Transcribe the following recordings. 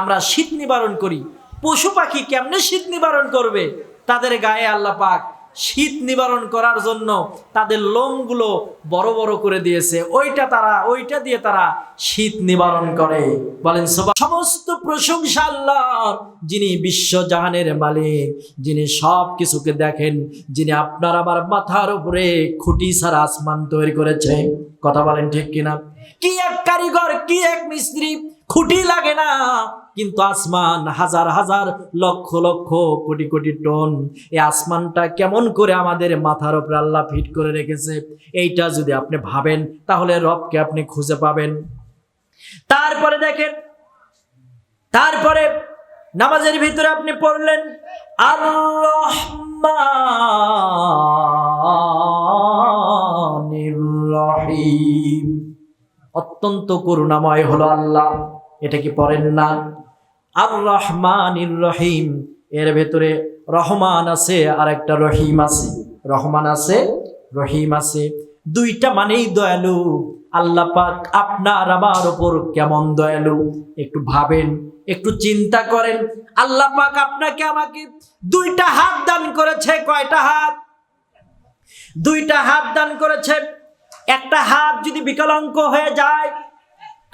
আমরা শীত নিবারণ করি। পশু পাখি কেমনে শীত নিবারণ করবে? তাদের গায়ে আল্লাহ পাক শীত নিবারণ করার জন্য তাদের লোমগুলো বড় বড় করে দিয়েছে। ওইটা তারা, ওইটা দিয়ে তারা শীত নিবারণ করে। বলেন সমস্ত প্রশংসা আল্লাহর, যিনি বিশ্ব জাহানের মালিক, যিনি সব কিছুকে দেখেন, যিনি আপনার আমার মাথার উপরে খুঁটি ছাড়া আসমান তৈরি করেছে। কথা বলেন ঠিক কিনা? কি এক কারিগর, কি এক মিস্ত্রি খুঁটি লাগে না। কিন্তু আসমান হাজার হাজার লক্ষ লক্ষ কোটি কোটি টন। এই আসমানটা কেমন করে আমাদের মাথার উপরে আল্লাহ ফিট করে রেখেছে, এইটা যদি আপনি ভাবেন, তাহলে রবকে আপনি খুঁজে পাবেন। তারপরে দেখেন, তারপরে নামাজের ভিতরে আপনি পড়লেন রহিম। অত্যন্ত করুণাময় হলো আল্লাহ। এটা কি পড়েন না আর রহমানির রহিম এর ভেতরে রহমান আছে আর একটা রহিম আছে। রহমান আছে, রহিম আছে। দুইটা মানেই দয়ালু। আল্লাহ পাক আপনার আমার ওপর কেমন দয়ালু? একটু ভাবেন, একটু চিন্তা করেন। আল্লাহ পাক আপনাকে আমাকে দুইটা হাত দান করেছে। কয়টা হাত? দুইটা হাত দান করেছে। একটা হাত যদি বিকলাঙ্গ হয়ে যায়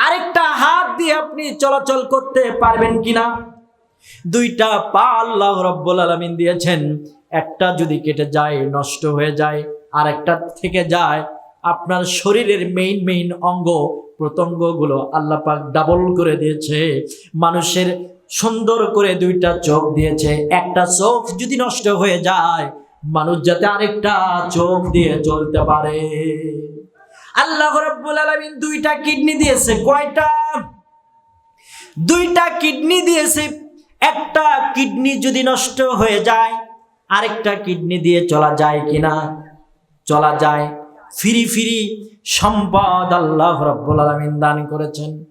আরেকটা হাত দিয়ে আপনি চলাচল করতে পারবেন কিনা? দুইটা পা আল্লাহ রব্বুল আলমিন দিয়েছেন। একটা যদি কেটে যায়, নষ্ট হয়ে যায় আর একটা থেকে যায়, আপনার শরীরের মেইন মেইন অঙ্গ, প্রত্যঙ্গগুলো আল্লাহ পাক ডাবল করে দিয়েছে। মানুষের সুন্দর করে দুইটা চোখ দিয়েছে। একটা চোখ যদি নষ্ট হয়ে যায়, মানুষ যাতে আরেকটা চোখ দিয়ে চলতে পারে। আল্লাহ রাব্বুল আলামিন দুইটা কিডনি দিয়েছে। কয়টা? দুইটা কিডনি দিয়েছে। একটা কিডনি যদি নষ্ট হয়ে যায়, আরেকটা কিডনি দিয়ে চলা যায় কিনা? চলা যায়। ফিরি ফিরি সম্পদ আল্লাহ রাব্বুল আলামিন দান করেছেন।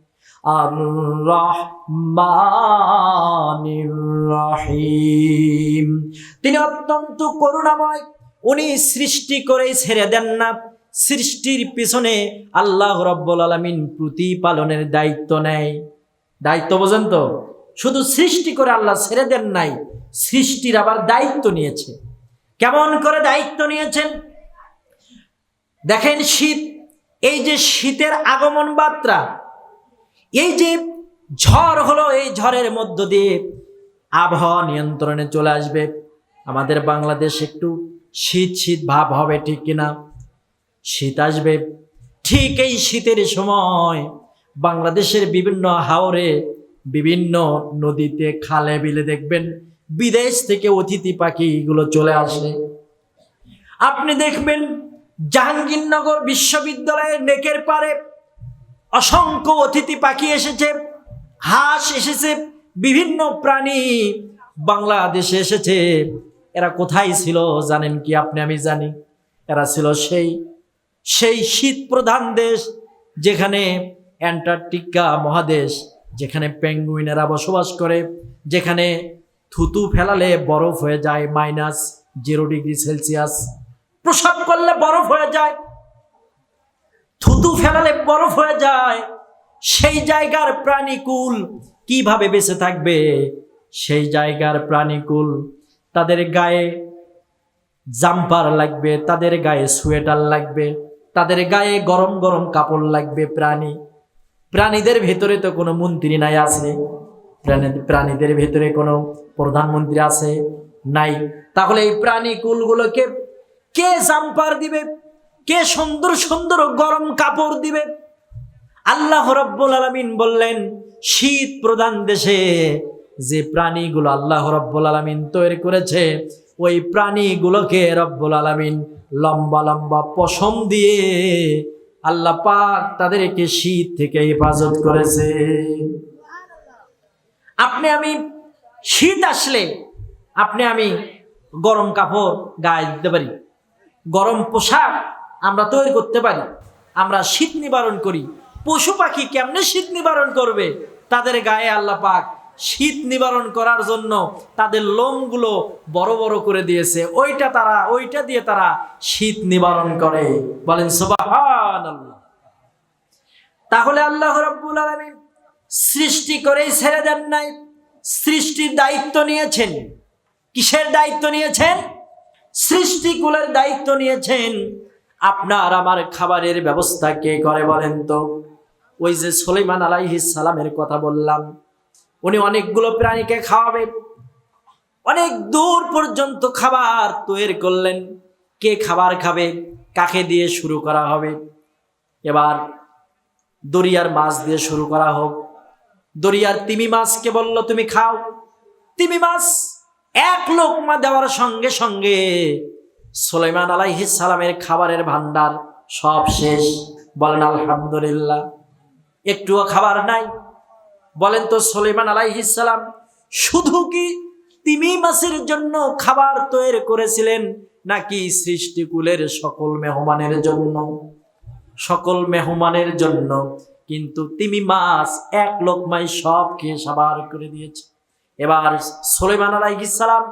তিনি অত্যন্ত করুণাময়। উনি সৃষ্টি করেই ছেড়ে দেন না। সৃষ্টির পিছনে আল্লাহ রব্বুল আলমিন প্রতিপালনের দায়িত্ব নেয়। দায়িত্ব বোঝেন তো? শুধু সৃষ্টি করে আল্লাহ ছেড়ে দেন নাই, সৃষ্টির আবার দায়িত্ব নিয়েছে। কেমন করে দায়িত্ব নিয়েছেন? দেখেন শীত, এই যে শীতের আগমন বার্তা, এই যে ঝড় হলো এই ঝড়ের মধ্য দিয়ে আবহাওয়া নিয়ন্ত্রণে চলে আসবে। আমাদের বাংলাদেশ একটু শীত শীত ভাব হবে ঠিক কিনা? শীত আসবে। ঠিক এই শীতের সময় বাংলাদেশের বিভিন্ন হাওরে বিভিন্ন নদীতে খালে বিলে দেখবেন বিদেশ থেকে অতিথি পাখিগুলো চলে আসে। আপনি দেখবেন জাহাঙ্গীরনগর বিশ্ববিদ্যালয়ের নেকের পারে অসংখ্য অতিথি পাখি এসেছে, হাঁস এসেছে, বিভিন্ন প্রাণী বাংলাদেশে এসেছে। এরা কোথায় ছিল জানেন কি? আপনি, আমি জানি। এরা ছিল সেই সেই শীত প্রধান দেশ যেখানে অ্যান্টার্কটিকা মহাদেশ, যেখানে পেঙ্গুইনেরা বসবাস করে, যেখানে থুতু ফেলালে বরফ হয়ে যায় মাইনাস জিরো ডিগ্রি সেলসিয়াস। প্রসাব করলে বরফ হয়ে যায়, থুতু ফেলালে বরফ হয়ে যায়। সেই জায়গার প্রাণীকুল কীভাবে বেঁচে থাকবে? সেই জায়গার প্রাণীকুল, তাদের গায়ে জাম্পার লাগবে, তাদের গায়ে সোয়েটার লাগবে তাদের গায়ে গরম গরম কাপড় লাগবে প্রাণী। প্রাণীদের ভেতরে তো কোনো মন্ত্রী নাই আছে। প্রাণী, প্রাণীদের ভেতরে কোনো প্রধানমন্ত্রী আছে নাই। তাহলে এই প্রাণী কুলগুলোকে কে জাম্পার দিবে? কে সুন্দর সুন্দর গরম কাপড় দিবে? আল্লাহ রব্বুল আলমিন বললেন, শীত প্রধান দেশে যে প্রাণীগুলো আল্লাহ রব্বুল আলমিন তৈরি করেছে ওই প্রাণীগুলোকে রব্বুল আলমিন লম্বা লম্বা পশম দিয়ে আল্লাহ পাক তাদেরকে শীত থেকে হেফাজত করেছে। আপনি আমি শীত আসলে আপনি আমি গরম কাপড় গায়ে দিতে পারি। গরম পোশাক আমরা তৈরি করতে পারি। আমরা শীত নিবারণ করি। পশু পাখি কেমনে শীত নিবারণ করবে, তাদের গায়ে আল্লাহ পাক শীত নিবারণ করার জন্য তাদের লোমগুলো বড় বড় করে দিয়েছে। ওইটা তারা, ওইটা দিয়ে তারা শীত নিবারণ করে। বলেন তাহলে আল্লাহ রাব্বুল আলামিন সৃষ্টি করেই ছেড়ে দেন নাই। সৃষ্টির দায়িত্ব নিয়েছেন। কিসের দায়িত্ব নিয়েছেন? সৃষ্টিকুলের দায়িত্ব নিয়েছেন। আপনার আমার খাবারের ব্যবস্থা কে করে বলেন তো? ওই যে সুলাইমান আলাইহিস সালামের কথা বললাম। উনি অনেকগুলো প্রাণীকে খাওয়াবে। অনেক দূর পর্যন্ত খাবার তৈরি করলেন। কে খাবার খাবে, কাকে দিয়ে শুরু করা হবে? এবার দরিয়ার মাছ দিয়ে শুরু করা হোক। দরিয়ার তিমি মাছকে বলল, তুমি খাও। তিমি মাছ এক লোকমা দেওয়ার সঙ্গে সঙ্গে সুলাইমান আলাইহিস সালামের খাবারের ভান্ডার সব শেষ। বলেন, আলহামদুলিল্লাহ। একটুও খাবার নাই। বলেন তো সুলাইমান আলাইহিস সালাম, শুধু কি তিমি মাছের জন্য খাবার তৈরি করেছিলেন নাকি সৃষ্টিকুলের সকল মেহমানের জন্য? সকল মেহমানের জন্য। কিন্তু তিমি মাছ এক লোকমাই সব খেয়ে সাবার করে দিয়েছে। এবার সুলেমান আলাইহিস সালাম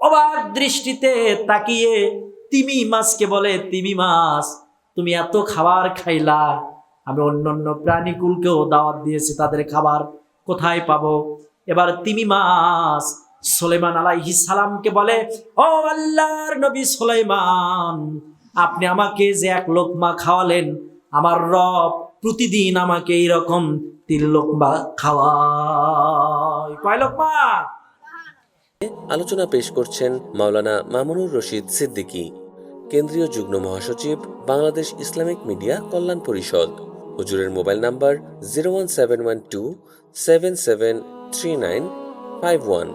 অবাক দৃষ্টিতে তাকিয়ে তিমি মাছকে বলে, তিমি মাছ তুমি এত খাবার খাইলা, আমি অন্য অন্য প্রাণীকুলকেও দাওয়াত দিয়েছি তাদের খাবার। কোথায় পাবো? এবার তিমি মাছ সুলেমান আলাইহিস সালামকে বলে, ও আল্লাহর নবী সোলেমান আপনি আমাকে যে এক লোকমা খাওয়ালেন, আমার রব প্রতিদিন আমাকে এইরকম তিন লোকমা খাওয়ায়। কয় লোকমা? আলোচনা পেশ করছেন মাওলানা মামুনুর রশিদ সিদ্দিকী, কেন্দ্রীয় যুগ্ম মহাসচিব, বাংলাদেশ ইসলামিক মিডিয়া কল্যাণ পরিষদ। হুজুরের mobile number zero one seven one two seven seven three nine five one.